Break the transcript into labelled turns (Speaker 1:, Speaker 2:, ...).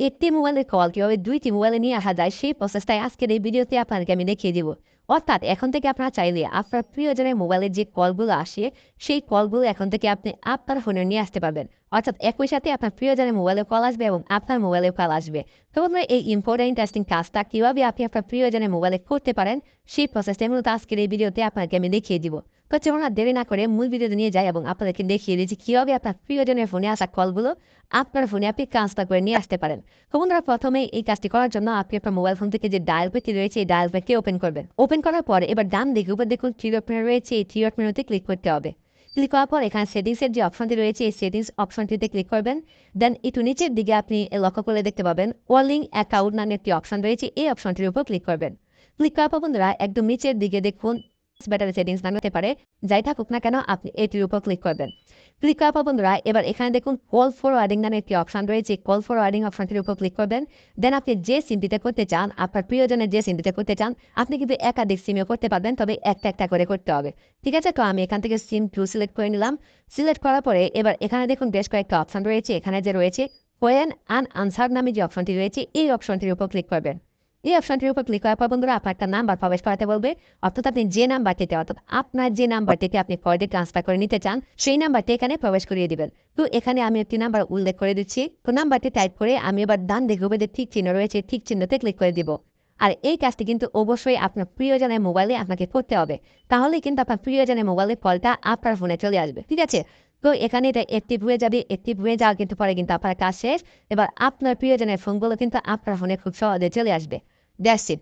Speaker 1: একটি মোবাইলের কল কীভাবে দুইটি মোবাইলে নিয়ে আসা যায় সেই প্রসেসটাই আজকের এই ভিডিওতে আপনাদেরকে আমি দেখিয়ে দিব। অর্থাৎ এখন থেকে আপনারা চাইলে আপনার প্রিয়জনের মোবাইলের যে কলগুলো আসে, সেই কলগুলো এখন থেকে আপনি আপনার ফোনে নিয়ে আসতে পারবেন। অর্থাৎ একই সাথে আপনার প্রিয়জনের মোবাইলে কল আসবে এবং আপনার মোবাইলে কল আসবে। তো বন্ধুরা, এই ইম্পর্টেন্ট ইন্টারেস্টিং কাজটা কীভাবে আপনি আপনার প্রিয়জনের মোবাইলে করতে পারেন, সেই প্রসেসটা মূলত আজকের এই ভিডিওতে আপনাকে আমি দেখিয়ে দিব। তো দেরি না করে মূল ভিডিওতে নিয়ে যাই এবং আপনাদেরকে দেখিয়ে দিয়েছি কীভাবে আপনার প্রিয়জনের ফোনে আসা কলগুলো আপনার ফোনে আপনি ট্রান্সফার করে নিয়ে আসতে পারেন। বন্ধুরা, প্রথমে এই কাজটি করার জন্য আপনি আপনার মোবাইল ফোন থেকে যে ডায়াল প্যাকটি রয়েছে, এই ডায়াল প্যাকটি ওপেন করবেন। ওপেন করার পর এবার ডান দিকে, উপর দেখুন থ্রি ডট মেনু রয়েছে, এই থ্রি ডট মেনুতে ক্লিক করতে হবে। ক্লিক করার পর এখানে সেটিংসের যে অপশনটি রয়েছে, এই সেটিংস অপশনটিতে ক্লিক করবেন। দেন একটু নিচের দিকে আপনি লক্ষ্য করে দেখতে পাবেন ওয়ালিং অ্যাকাউন্ট নামে একটি অপশন রয়েছে, এই অপশনটির উপর ক্লিক করবেন। ক্লিক করার পর বন্ধুরা, একদম নিচের দিকে দেখুন ব্যাটারি সেটিংস নামে হতে পারে, যাই থাকুক না কেন আপনি এটির উপর ক্লিক করবেন। ক্লিক করার পর বন্ধুরা, এবার এখানে দেখুন কল ফর ওয়ার্ডিং নামে একটি অপশন রয়েছে। কল ফর ওয়ার্ডিং অপশনটির উপর ক্লিক করবেন। দেন আপনি যে সিমটিতে করতে চান, আপনার প্রিয়জনের যে সিমটিতে করতে চান, আপনি কিন্তু একাধিক সিমেও করতে পারবেন, তবে একটা একটা করে করতে হবে। ঠিক আছে, তো আমি এখান থেকে সিম টু সিলেক্ট করে নিলাম। সিলেক্ট করার পরে এবার এখানে দেখুন বেশ কয়েকটা অপশন রয়েছে। এখানে যে রয়েছে কোয়েন আন আনসার নামে যে অপশনটি রয়েছে, এই অপশনটির উপর ক্লিক করবেন। এই অপশনটির উপর ক্লিক করার পর বন্ধুরা, আপনার একটা নাম্বার প্রবেশ করাতে বলবে। অর্থাৎ আপনি যে নাম্বারটিতে অর্থাৎ আপনার যে নাম্বারটিতে আপনি কয়েদে ট্রান্সফার করে নিতে চান, সেই নাম্বারটি এখানে প্রবেশ করিয়ে দিবেন। তো এখানে আমি একটি নাম্বার উল্লেখ করে দিচ্ছি। তো নাম্বারটি টাইপ করে আমি এবার ডান দিকে উপরে ঠিক চিহ্ন রয়েছে, ঠিক চিহ্নতে ক্লিক করে দিব। আর এই কাজটি কিন্তু অবশ্যই আপনার প্রিয়জনের মোবাইলে আপনাকে করতে হবে। তাহলে কিন্তু আপনার প্রিয়জনের মোবাইলে কলটা আপনার ফোনে চলে আসবে। ঠিক আছে? তো এখানে এটা অ্যাক্টিভ হয়ে যাবে অ্যাক্টিভ হয়ে যাওয়া কিন্তু পরে কিন্তু আপনার কাজ শেষ। এবার আপনার প্রিয়জনের ফোনগুলো কিন্তু আপনার ফোনে খুব সহজে চলে আসবে। That's it